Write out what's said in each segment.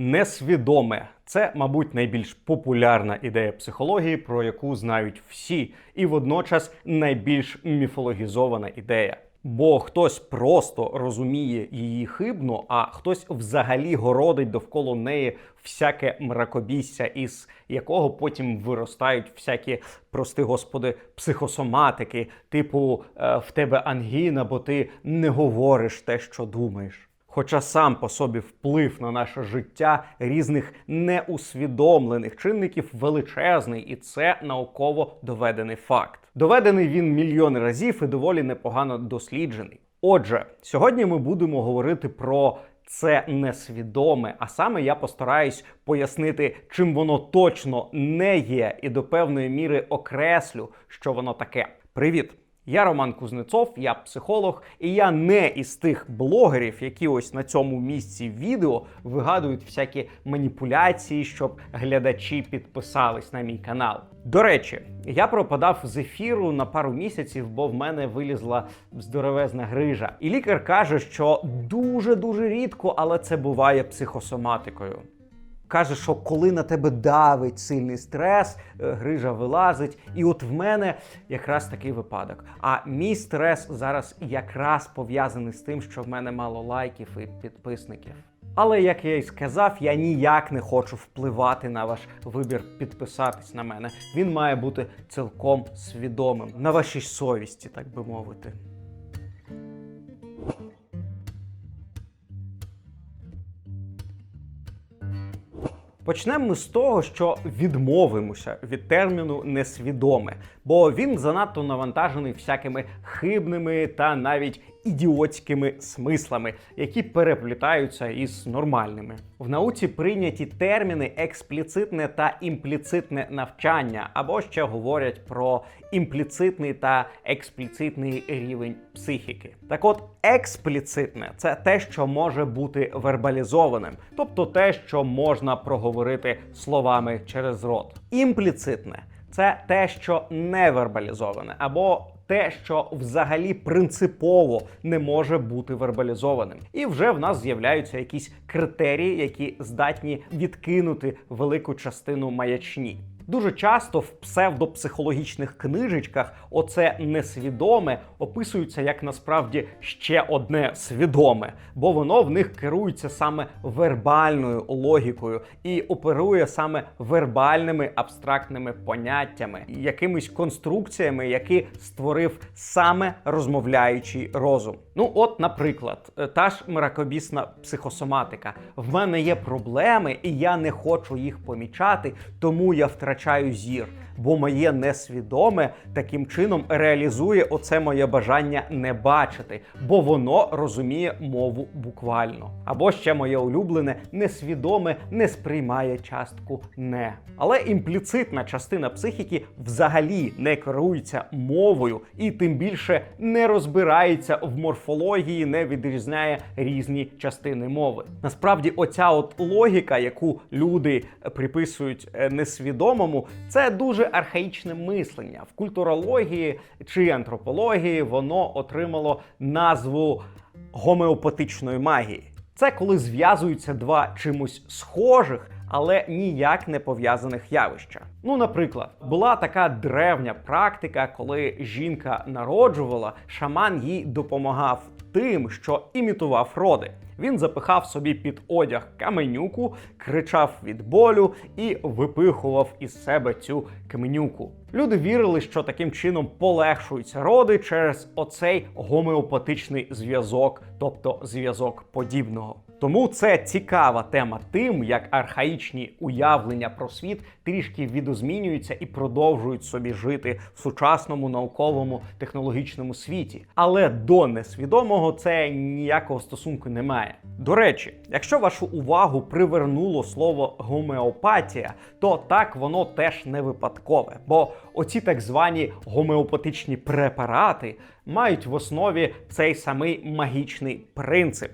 Несвідоме це, мабуть, найбільш популярна ідея психології, про яку знають всі, і водночас найбільш міфологізована ідея. Бо хтось просто розуміє її хибно, а хтось взагалі городить довкола неї всяке мракобісся, із якого потім виростають всякі, прости господи, психосоматики, типу е, в тебе ангіна, бо ти не говориш те, що думаєш. Хоча сам по собі вплив на наше життя різних неусвідомлених чинників величезний, і це науково доведений факт. Доведений він мільйони разів і доволі непогано досліджений. Отже, сьогодні ми будемо говорити про це несвідоме, а саме я постараюсь пояснити, чим воно точно не є, і до певної міри окреслю, що воно таке. Привіт! Я Роман Кузнецов, я психолог, і я не із тих блогерів, які ось на цьому місці відео вигадують всякі маніпуляції, щоб глядачі підписались на мій канал. До речі, я пропадав з ефіру на пару місяців, бо в мене вилізла здоровезна грижа. І лікар каже, що дуже дуже рідко, але це буває психосоматикою. Каже, що коли на тебе давить сильний стрес, е, грижа вилазить. І от в мене якраз такий випадок. А мій стрес зараз якраз пов'язаний з тим, що в мене мало лайків і підписників. Але як я й сказав, я ніяк не хочу впливати на ваш вибір підписатись на мене. Він має бути цілком свідомим на вашій совісті, так би мовити. Почнемо ми з того, що відмовимося від терміну несвідоме, бо він занадто навантажений всякими хибними та навіть ідіотськими смислами, які переплітаються із нормальними. В науці прийняті терміни експліцитне та імпліцитне навчання, або ще говорять про імпліцитний та експліцитний рівень психіки. Так от, експліцитне це те, що може бути вербалізованим, тобто те, що можна проговорити словами через рот. Імпліцитне це те, що не вербалізоване, або те, що взагалі принципово не може бути вербалізованим. І вже в нас з'являються якісь критерії, які здатні відкинути велику частину маячні. Дуже часто в псевдопсихологічних книжечках оце несвідоме описується як насправді ще одне свідоме, бо воно в них керується саме вербальною логікою і оперує саме вербальними абстрактними поняттями, якимись конструкціями, які створив саме розмовляючий розум. Ну, от, наприклад, е, та ж мракобісна психосоматика. В мене є проблеми, і я не хочу їх помічати, тому я втрачаю зір. Бо моє несвідоме таким чином реалізує оце моє бажання не бачити, бо воно розуміє мову буквально. Або ще моє улюблене несвідоме не сприймає частку не. Але імпліцитна частина психіки взагалі не керується мовою і тим більше не розбирається в морфології, не відрізняє різні частини мови. Насправді, оця от логіка, яку люди приписують е, несвідомому, це дуже архаїчне мислення. В культурології чи антропології воно отримало назву гомеопатичної магії. Це коли зв'язуються два чимось схожих, але ніяк не пов'язаних явища. Ну, наприклад, була така древня практика, коли жінка народжувала, шаман їй допомагав тим, що імітував роди. Він запихав собі під одяг каменюку, кричав від болю і випихував із себе цю каменюку. Люди вірили, що таким чином полегшуються роди через оцей гомеопатичний зв'язок, тобто зв'язок подібного. Тому це цікава тема тим, як архаїчні уявлення про світ трішки відозмінюються і продовжують собі жити в сучасному науковому технологічному світі. Але до несвідомого це ніякого стосунку не має. До речі, якщо вашу увагу привернуло слово гомеопатія, то так воно теж не випадкове, бо оці так звані гомеопатичні препарати мають в основі цей самий магічний принцип.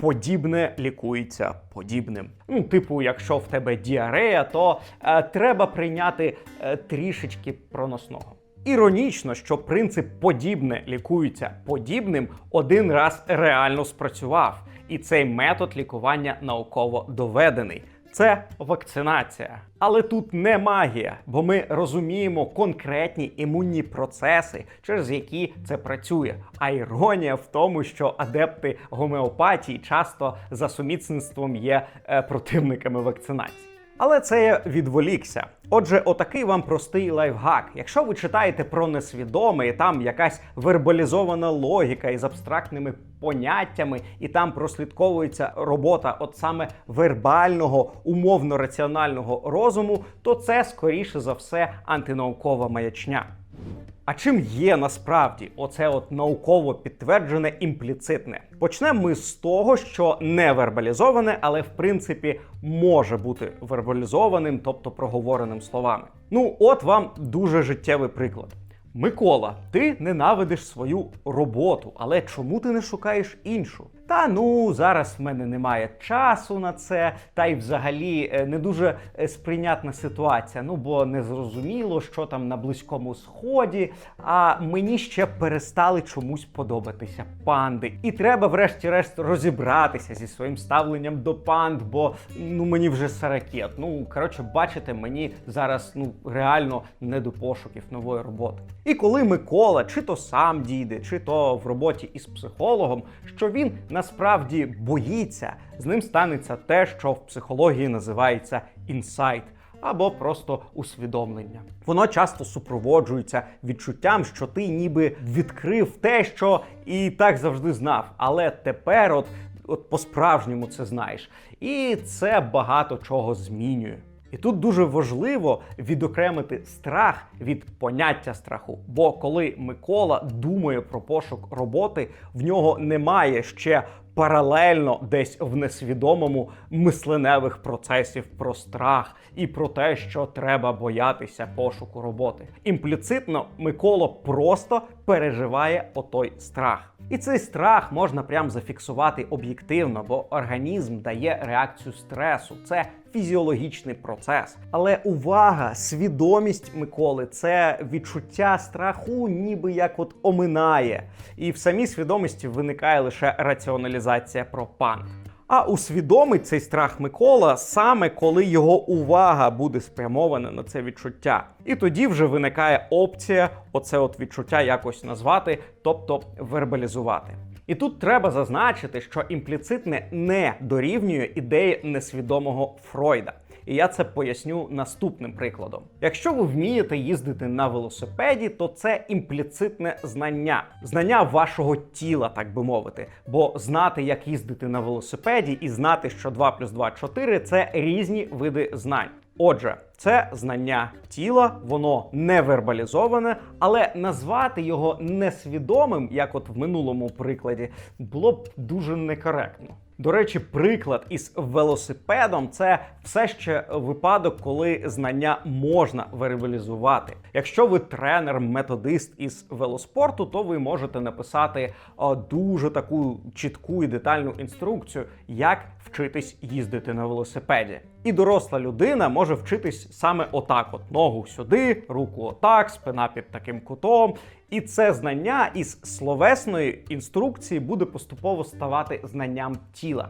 Подібне лікується подібним. Ну, типу, якщо в тебе діарея, то е, треба прийняти е, трішечки проносного. Іронічно, що принцип подібне лікується подібним один раз реально спрацював, і цей метод лікування науково доведений. Це вакцинація. Але тут не магія, бо ми розуміємо конкретні імунні процеси, через які це працює. А іронія в тому, що адепти гомеопатії часто за сумісництвом є е, противниками вакцинації. Але це я відволікся. Отже, отакий вам простий лайфхак. Якщо ви читаєте про несвідоме, і там якась вербалізована логіка із абстрактними поняттями, і там прослідковується робота от саме вербального, умовно-раціонального розуму, то це скоріше за все антинаукова маячня. А чим є насправді оце от науково підтверджене імпліцитне? Почнемо ми з того, що не вербалізоване, але в принципі може бути вербалізованим, тобто проговореним словами. Ну, от вам дуже життєвий приклад. Микола, ти ненавидиш свою роботу, але чому ти не шукаєш іншу? Та ну зараз в мене немає часу на це, та й взагалі е, не дуже е, сприйнятна ситуація. Ну бо не зрозуміло, що там на близькому сході. А мені ще перестали чомусь подобатися панди. І треба, врешті-решт, розібратися зі своїм ставленням до панд, бо ну мені вже саракет. Ну коротше, бачите, мені зараз ну реально не до пошуків нової роботи. І коли Микола, чи то сам дійде, чи то в роботі із психологом, що він насправді боїться, з ним станеться те, що в психології називається інсайт. Або просто усвідомлення. Воно часто супроводжується відчуттям, що ти ніби відкрив те, що і так завжди знав. Але тепер, от, от по-справжньому це знаєш. І це багато чого змінює. І тут дуже важливо відокремити страх від поняття страху. Бо коли Микола думає про пошук роботи, в нього немає ще паралельно десь в несвідомому мисленевих процесів про страх і про те, що треба боятися пошуку роботи. Імпліцитно Микола просто переживає отой страх. І цей страх можна прям зафіксувати об'єктивно, бо організм дає реакцію стресу. Це фізіологічний процес. Але увага, свідомість Миколи це відчуття страху, ніби як от оминає. І в самій свідомості виникає лише раціоналізація про панк. А усвідомить цей страх Микола саме коли його увага буде спрямована на це відчуття. І тоді вже виникає опція оце от відчуття якось назвати, тобто вербалізувати. І тут треба зазначити, що імпліцитне не дорівнює ідеї несвідомого Фройда. І я це поясню наступним прикладом. Якщо ви вмієте їздити на велосипеді, то це імпліцитне знання, знання вашого тіла, так би мовити. Бо знати, як їздити на велосипеді, і знати, що 2 плюс 2 – 4 – це різні види знань. Отже, це знання тіла, воно не вербалізоване, але назвати його несвідомим, як от в минулому прикладі, було б дуже некоректно. До речі, приклад із велосипедом це все ще випадок, коли знання можна вербалізувати. Якщо ви тренер-методист із велоспорту, то ви можете написати дуже таку чітку і детальну інструкцію, як вчитись їздити на велосипеді. І доросла людина може вчитись саме отак: от ногу сюди, руку отак, спина під таким кутом. І це знання із словесної інструкції буде поступово ставати знанням тіла.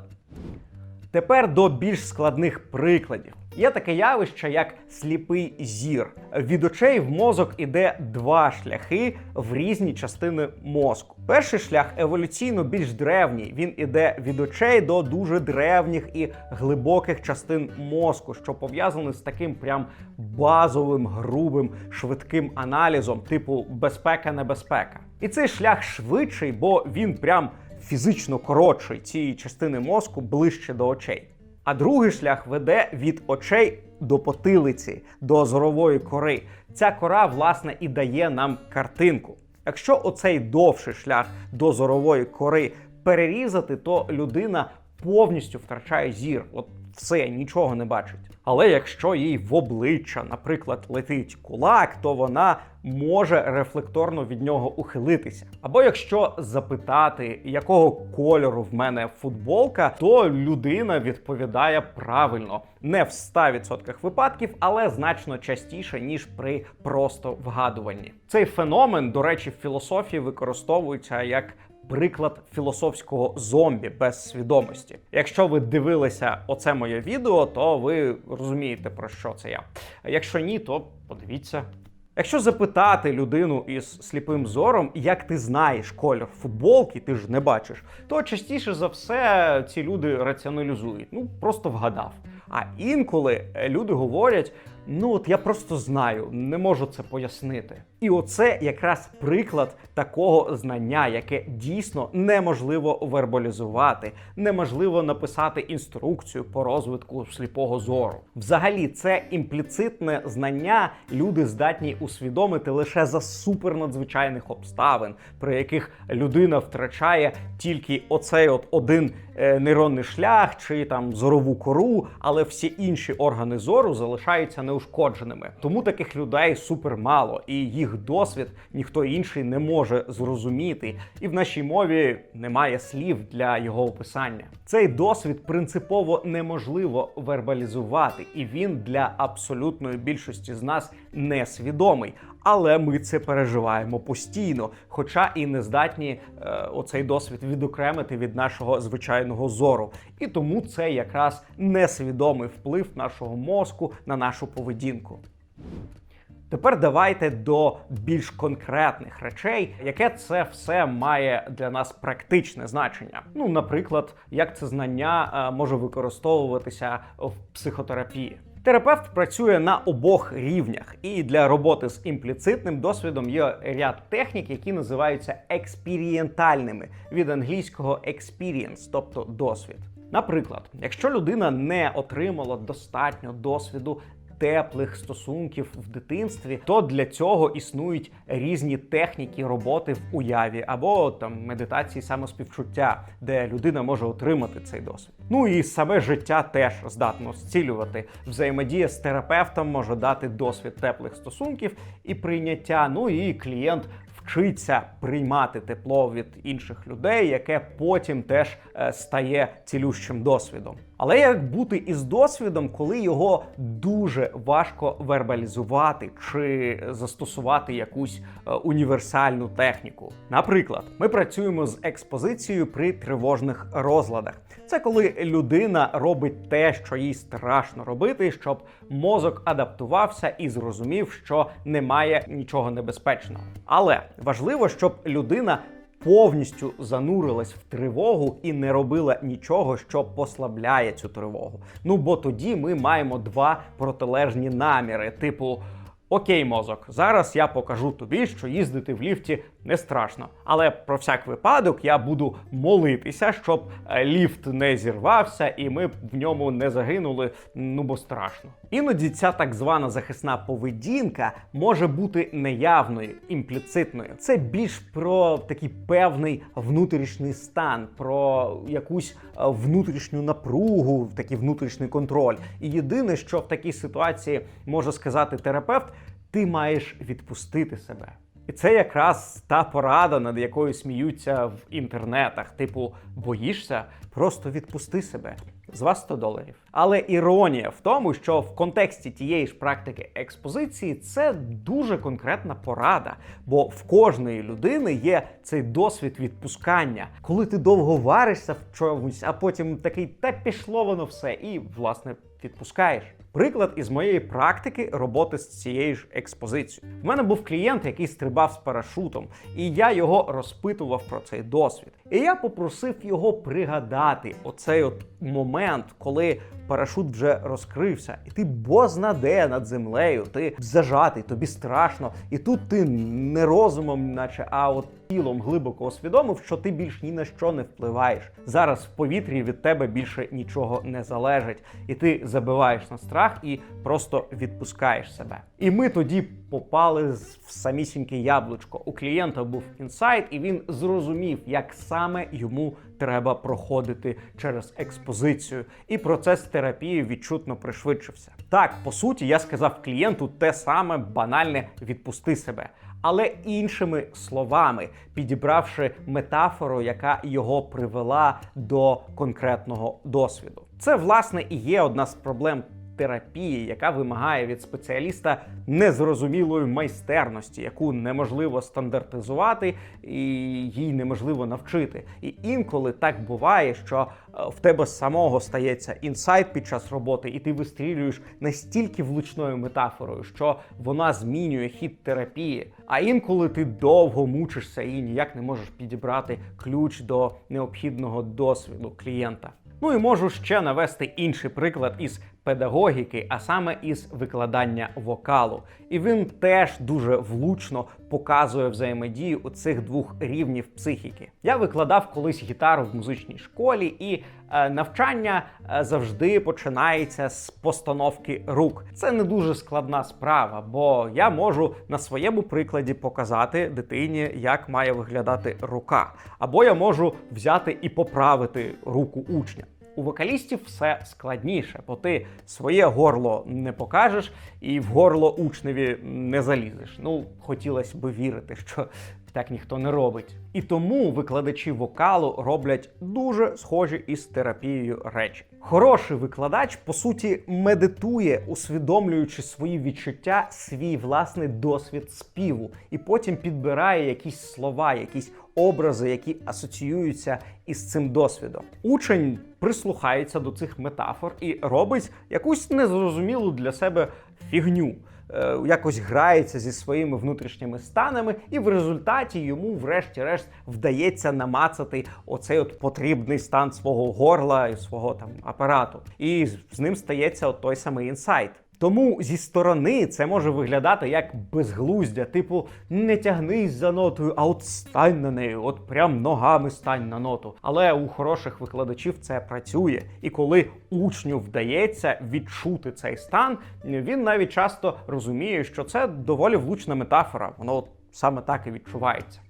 Тепер до більш складних прикладів. Є таке явище, як сліпий зір. Від очей в мозок іде два шляхи в різні частини мозку. Перший шлях еволюційно більш древній. Він іде від очей до дуже древніх і глибоких частин мозку, що пов'язаний з таким прям базовим, грубим, швидким аналізом, типу безпека-небезпека. І цей шлях швидший, бо він прям фізично коротший цієї частини мозку ближче до очей. А другий шлях веде від очей до потилиці, до зорової кори. Ця кора, власне, і дає нам картинку. Якщо оцей довший шлях до зорової кори перерізати, то людина повністю втрачає зір. От Все, нічого не бачить. Але якщо їй в обличчя, наприклад, летить кулак, то вона може рефлекторно від нього ухилитися. Або якщо запитати, якого кольору в мене футболка, то людина відповідає правильно, не в 100% випадків, але значно частіше ніж при просто вгадуванні. Цей феномен, до речі, в філософії використовується як приклад філософського зомбі без свідомості. Якщо ви дивилися оце моє відео, то ви розумієте про що це я. Якщо ні, то подивіться. Якщо запитати людину із сліпим зором, як ти знаєш колір футболки, ти ж не бачиш, то частіше за все ці люди раціоналізують. Ну просто вгадав. А інколи люди говорять: ну от я просто знаю, не можу це пояснити. І оце якраз приклад такого знання, яке дійсно неможливо вербалізувати, неможливо написати інструкцію по розвитку сліпого зору. Взагалі, це імпліцитне знання люди здатні усвідомити лише за супернадзвичайних обставин, при яких людина втрачає тільки оцей от один нейронний шлях чи там зорову кору, але всі інші органи зору залишаються неушкодженими. Тому таких людей супер мало, і їх досвід ніхто інший не може зрозуміти. І в нашій мові немає слів для його описання. Цей досвід принципово неможливо вербалізувати, і він для абсолютної більшості з нас несвідомий. Але ми це переживаємо постійно, хоча і не здатні е, оцей досвід відокремити від нашого звичайного зору. І тому це якраз несвідомий вплив нашого мозку на нашу поведінку. Тепер давайте до більш конкретних речей, яке це все має для нас практичне значення. Ну, наприклад, як це знання е, може використовуватися в психотерапії. Терапевт працює на обох рівнях, і для роботи з імпліцитним досвідом є ряд технік, які називаються експірієнтальними від англійського experience, тобто досвід. Наприклад, якщо людина не отримала достатньо досвіду теплих стосунків в дитинстві, то для цього існують різні техніки роботи в уяві або там медитації самоспівчуття, де людина може отримати цей досвід. Ну і саме життя теж здатно зцілювати. Взаємодія з терапевтом може дати досвід теплих стосунків і прийняття. Ну і клієнт вчиться приймати тепло від інших людей, яке потім теж е, стає цілющим досвідом. Але як бути із досвідом, коли його дуже важко вербалізувати чи застосувати якусь е, універсальну техніку? Наприклад, ми працюємо з експозицією при тривожних розладах. Це коли людина робить те, що їй страшно робити, щоб мозок адаптувався і зрозумів, що немає нічого небезпечного. Але важливо, щоб людина повністю занурилась в тривогу і не робила нічого, що послабляє цю тривогу. Ну бо тоді ми маємо два протилежні наміри, типу. Окей, мозок, зараз я покажу тобі, що їздити в ліфті не страшно. Але про всяк випадок я буду молитися, щоб е, ліфт не зірвався і ми в ньому не загинули. Ну бо страшно. Іноді ця так звана захисна поведінка може бути неявною, імпліцитною. Це більш про такий певний внутрішній стан, про якусь е, внутрішню напругу, такий внутрішній контроль. І єдине, що в такій ситуації може сказати терапевт, ти маєш відпустити себе. І це якраз та порада, над якою сміються в інтернетах. Типу, боїшся, просто відпусти себе. З вас 100 доларів. Але іронія в тому, що в контексті тієї ж практики експозиції це дуже конкретна порада, бо в кожної людини є цей досвід відпускання, коли ти довго варишся в чомусь, а потім такий та пішло воно все, і власне відпускаєш. Приклад із моєї практики роботи з цією ж експозицією. В мене був клієнт, який стрибав з парашутом, і я його розпитував про цей досвід. І я попросив його пригадати оцей от момент, коли парашут вже розкрився, і ти бозна де над землею, ти зажатий, тобі страшно, і тут ти не розумом, наче а от тілом глибоко усвідомив, що ти більш ні на що не впливаєш. Зараз в повітрі від тебе більше нічого не залежить, і ти забиваєш на страх і просто відпускаєш себе. І ми тоді попали в самісіньке яблучко. У клієнта був інсайт, і він зрозумів, як саме йому треба проходити через експозицію. І процес терапії відчутно пришвидшився. Так, по суті, я сказав клієнту те саме банальне відпусти себе. Але іншими словами, підібравши метафору, яка його привела до конкретного досвіду. Це власне і є одна з проблем терапії, яка вимагає від спеціаліста незрозумілої майстерності, яку неможливо стандартизувати і їй неможливо навчити. І інколи так буває, що е, в тебе самого стається інсайт під час роботи, і ти вистрілюєш настільки влучною метафорою, що вона змінює хід терапії. А інколи ти довго мучишся і ніяк не можеш підібрати ключ до необхідного досвіду клієнта. Ну і можу ще навести інший приклад із педагогіки, а саме із викладання вокалу. І він теж дуже влучно показує взаємодію у цих двох рівнів психіки. Я викладав колись гітару в музичній школі, і е, навчання е, завжди починається з постановки рук. Це не дуже складна справа, бо я можу на своєму прикладі показати дитині, як має виглядати рука, або я можу взяти і поправити руку учня. У вокалістів все складніше, бо ти своє горло не покажеш і в горло учневі не залізеш. Ну, хотілося б вірити, що так ніхто не робить. І тому викладачі вокалу роблять дуже схожі із терапією речі. Хороший викладач, по суті, медитує, усвідомлюючи свої відчуття, свій власний досвід співу, і потім підбирає якісь слова, якісь образи, які асоціюються із цим досвідом. Учень прислухається до цих метафор і робить якусь незрозумілу для себе фігню. Е, Якось грається зі своїми внутрішніми станами, і в результаті йому, врешті-решт, вдається намацати оцей от потрібний стан свого горла і свого там апарату. І з- ним стається от той самий інсайт. Тому зі сторони це може виглядати як безглуздя, типу не тягнись за нотою, а от стань на неї, от прям ногами стань на ноту. Але у хороших викладачів це працює. І коли учню вдається відчути цей стан, він навіть часто розуміє, що це доволі влучна метафора. Воно от саме так і відчувається.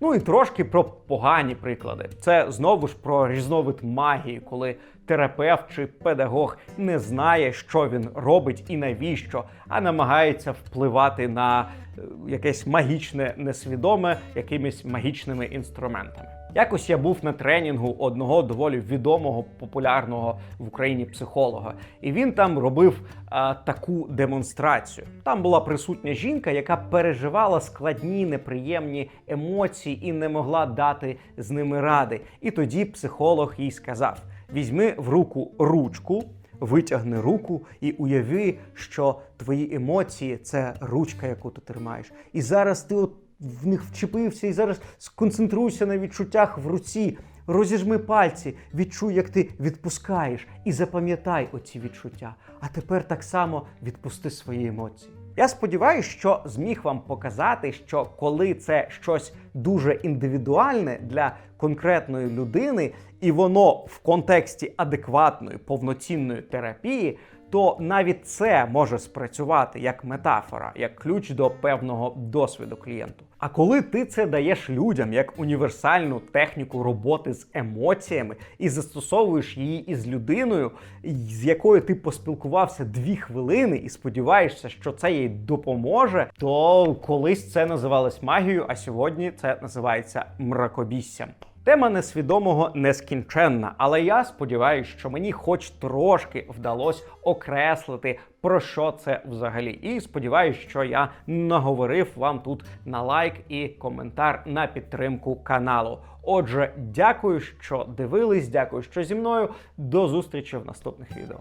Ну і трошки про погані приклади. Це знову ж про різновид магії, коли терапевт чи педагог не знає, що він робить і навіщо, а намагається впливати на е, якесь магічне несвідоме якимись магічними інструментами. Якось я був на тренінгу одного доволі відомого популярного в Україні психолога, і він там робив а, таку демонстрацію. Там була присутня жінка, яка переживала складні неприємні емоції і не могла дати з ними ради. І тоді психолог їй сказав: візьми в руку ручку. Витягни руку і уяви, що твої емоції це ручка, яку ти тримаєш. І зараз ти от в них вчепився, і зараз сконцентруйся на відчуттях в руці. Розіжми пальці, відчуй, як ти відпускаєш, і запам'ятай оці відчуття. А тепер так само відпусти свої емоції. Я сподіваюся, що зміг вам показати, що коли це щось дуже індивідуальне для конкретної людини, і воно в контексті адекватної повноцінної терапії, то навіть це може спрацювати як метафора, як ключ до певного досвіду клієнту. А коли ти це даєш людям як універсальну техніку роботи з емоціями і застосовуєш її із людиною, з якою ти поспілкувався дві хвилини, і сподіваєшся, що це їй допоможе, то колись це називалось магією, а сьогодні це називається мракобіссям. Тема несвідомого нескінченна, але я сподіваюся, що мені хоч трошки вдалося окреслити, про що це взагалі. І сподіваюся, що я наговорив вам тут на лайк і коментар на підтримку каналу. Отже, дякую, що дивились, дякую, що зі мною. До зустрічі в наступних відео.